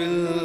بالله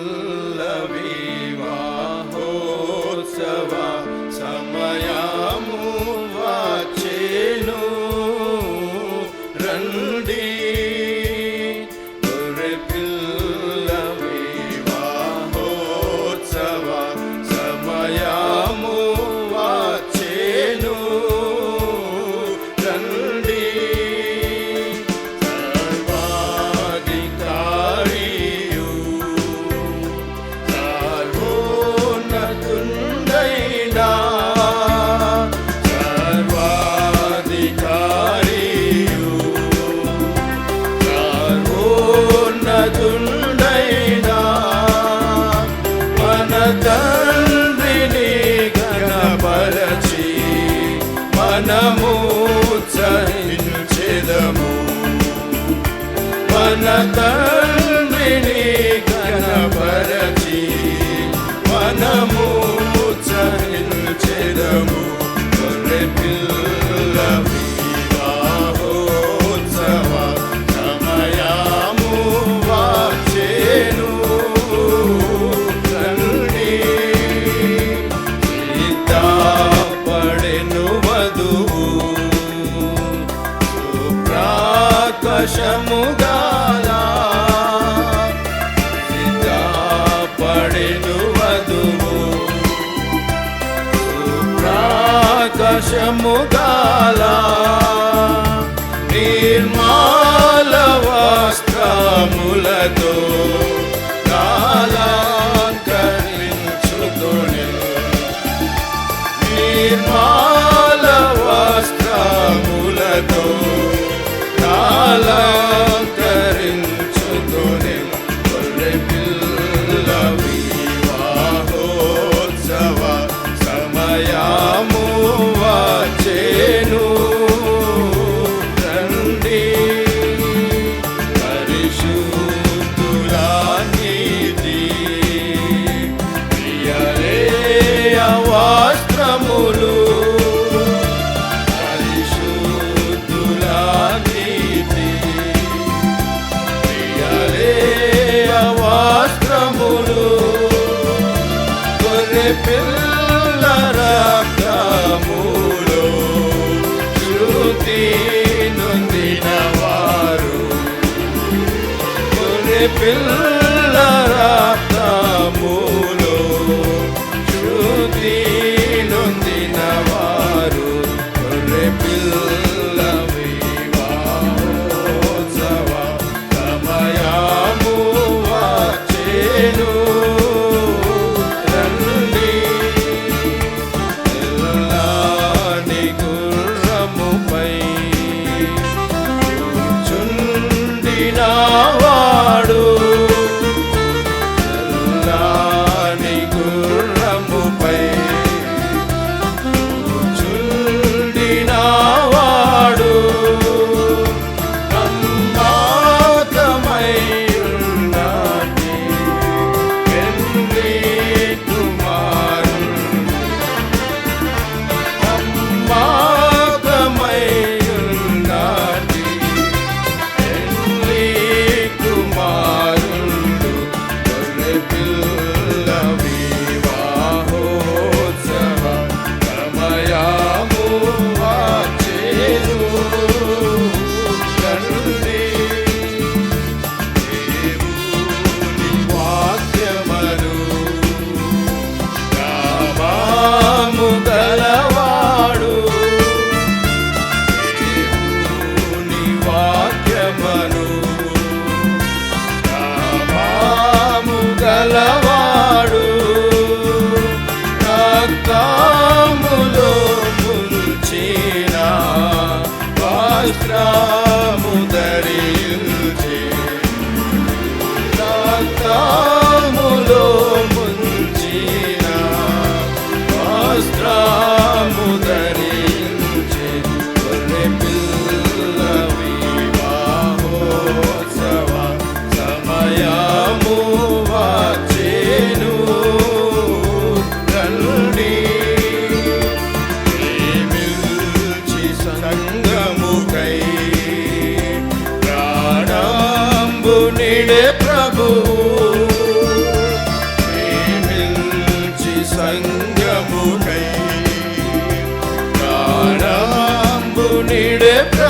తండ్రిని కనపరచి మనము ప్రకాశము గాల నిర్మాల వస్త్రములతో పిల్ల రాతములు శృతి నొందినవ Akramı derildi. Dağda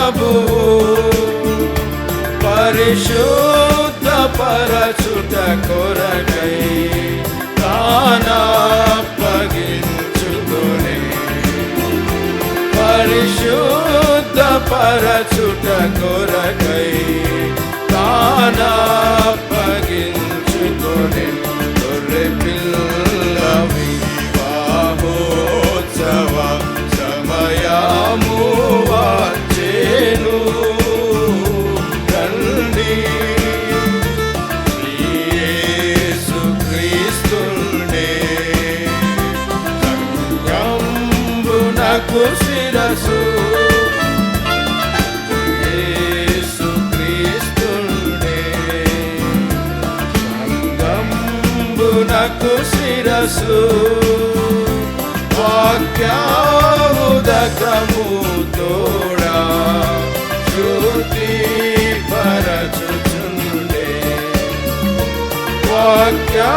ప్రభు. పరిశుద్ధ పరచుట కొరకై తానా పగించుకునే పరిశుద్ధ పరచుట కొరకై తానా సంగంబునకు శిరసు యేసు క్రీస్తునే సంగంబునకు శిరసు వాక్యాముదకము తోడా శృతి పరచుచుండే వాక్యా